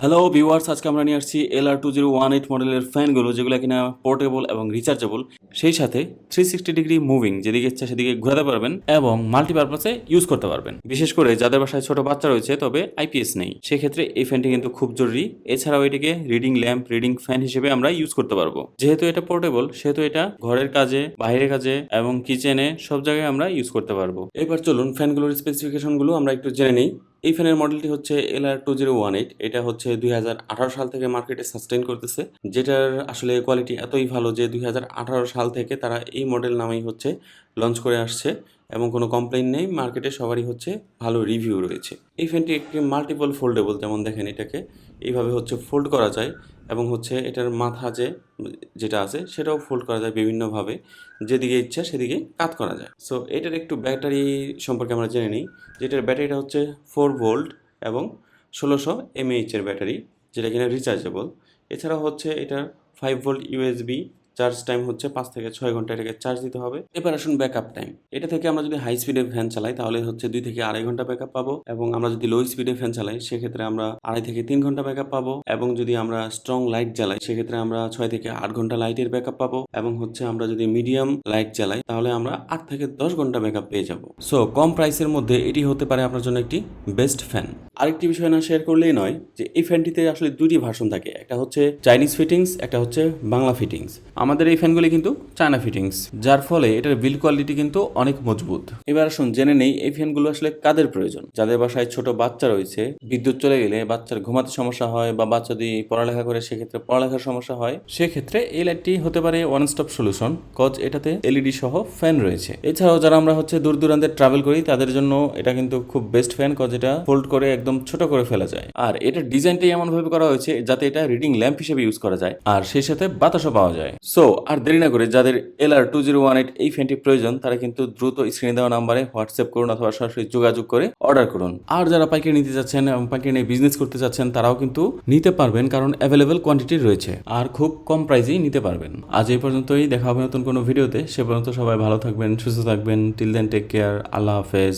Hello viewers আজকে আমরা নিয়ে আসছি L R two zero one eight মডেলের ফ্যানগুলো যেগুলো কিনা পোর্টেবল এবং রিচার্জেবল সেই সাথে থ্রি সিক্সটি ডিগ্রি মুভিং যেদিকে ইচ্ছা সেদিকে ঘোরাতে পারবেন এবং মাল্টিপারপাসে ইউজ করতে পারবেন। বিশেষ করে যাদের বাসায় ছোট বাচ্চা রয়েছে, তবে আইপিএস নেই। সেক্ষেত্রে এই ফ্যানটি কিন্তু খুব জরুরি। এছাড়াও এটিকে রিডিং ল্যাম্প রিডিং ফ্যান হিসেবে আমরা ইউজ করতে পারব। যেহেতু এটা পোর্টেবল সেহেতু এটা ঘরের কাজে, বাইরের কাজে এবং কিচেনে সব জায়গায় আমরা ইউজ করতে পারব। এবার চলুন ফ্যানগুলোর স্পেসিফিকেশনগুলো আমরা একটু জেনে নিই। এই ফ্যানের মডেলটি হচ্ছে L R two zero one eight. এটা হচ্ছে দুই হাজার আঠারো সাল থেকে মার্কেটে সাস্টেন করতেছে, যেটার আসলে কোয়ালিটি এতই ভালো যে দুই হাজার আঠারো সাল থেকে তারা এই মডেল নামেই হচ্ছে লঞ্চ করে আসছে। এবং কোনো কমপ্লেন নেই মার্কেটে সবারই হচ্ছে ভালো রিভিউ রয়েছে। এই ফ্যানটি একটি মাল্টিপল ফোল্ডেবল যেমন দেখেন এটাকে, এইভাবে হচ্ছে ফোল্ড করা যায় এবং হচ্ছে এটার মাথা যে, যেটা আছে সেটাও ফোল্ড করা যায় বিভিন্নভাবে। যেদিকে ইচ্ছা সেদিকে কাত করা যায়। সো এটার একটু ব্যাটারি সম্পর্কে আমরা জেনে নিই, যেটার ব্যাটারিটা হচ্ছে ফোর ভোল্ট এবং ষোলোশো এমএইচ এর ব্যাটারি যেটা কিনা রিচার্জেবল এছাড়াও হচ্ছে এটার five volt USB charge time হচ্ছে পাঁচ থেকে ছয় ঘণ্টা এটাকে চার্জ দিতে হবে। এবার আসুন ব্যাকআপ টাইম এটা থেকে আমরা যদি হাই স্পিডে ফ্যান চালাই, তাহলে হচ্ছে দুই থেকে আড়াই ঘণ্টা ব্যাকআপ পাবো এবং আমরা যদি লো স্পিডে ফ্যান চালাই, সেক্ষেত্রে আমরা আড়াই থেকে তিন ঘণ্টা ব্যাকআপ পাবো এবং যদি আমরা স্ট্রং লাইট জ্বালাই, সেক্ষেত্রে আমরা ছয় থেকে আট ঘণ্টা লাইটের ব্যাকআপ পাবো এবং হচ্ছে আমরা যদি মিডিয়াম লাইট জ্বালাই, তাহলে আমরা আট থেকে দশ ঘণ্টা ব্যাকআপ পেয়ে যাব। সো কম প্রাইসের মধ্যে এটি হতে পারে আপনার জন্য একটি বেস্ট ফ্যান আরেকটি বিষয় না শেয়ার করলেই নয় যে, এই ফ্যানটিতে আসলে দুটি ভার্সন থাকে। একটা হচ্ছে চাইনিজ ফিটিংস একটা হচ্ছে বাংলা ফিটিংস আমাদের এই ফ্যানগুলি কিন্তু চায়না ফিটিংস যার ফলে এটার বিল কোয়ালিটি কিন্তু অনেক মজবুত। এবার আসুন, জেনে নেই এই ফ্যানগুলো আসলে কাদের প্রয়োজন? যাদের বাসায় ছোট বাচ্চা রয়েছে, বিদ্যুৎ চলে গেলে বাচ্চার ঘুমাতে সমস্যা হয় বা বাচ্চা যদি পড়ালেখা করে, সেক্ষেত্রে পড়ালেখার সমস্যা হয়। সেক্ষেত্রে এই লাইটটি হতে পারে ওয়ান স্টপ সলিউশন কজ এটাতে এলইডি সহ ফ্যান রয়েছে। এছাড়াও যারা আমরা হচ্ছে দূর দূরান্তে ট্রাভেল করি, তাদের জন্য এটা কিন্তু খুব বেস্ট ফ্যান কজ এটা ফোল্ড করে একদম ছোট করে ফেলা যায়। আর এটার ডিজাইনটাই এমন ভাবে করা হয়েছে, যাতে এটা রিডিং ল্যাম্প হিসেবে ইউজ করা যায়, আর সেই সাথে বাতাসও পাওয়া যায়। সো আর দেরি না করে যাদের L R two zero one eight এই ফ্যানটি প্রয়োজন, তারা কিন্তু দ্রুত স্ক্রিনে দেওয়া নাম্বারে হোয়াটসঅ্যাপ করুন অথবা সরাসরি যোগাযোগ করে অর্ডার করুন। আর যারা পাইকারি নিতে যাচ্ছেন এবং পাইকারি নিয়ে বিজনেস করতে চাচ্ছেন, তারাও কিন্তু নিতে পারবেন কারণ অ্যাভেলেবেল কোয়ান্টিটি রয়েছে। আর খুব কম প্রাইসেই নিতে পারবেন। আজ এই পর্যন্তই, দেখা হবে নতুন কোনো ভিডিওতে সে পর্যন্ত সবাই ভালো থাকবেন, সুস্থ থাকবেন। টিল দেন টেক কেয়ার আল্লাহ হাফেজ।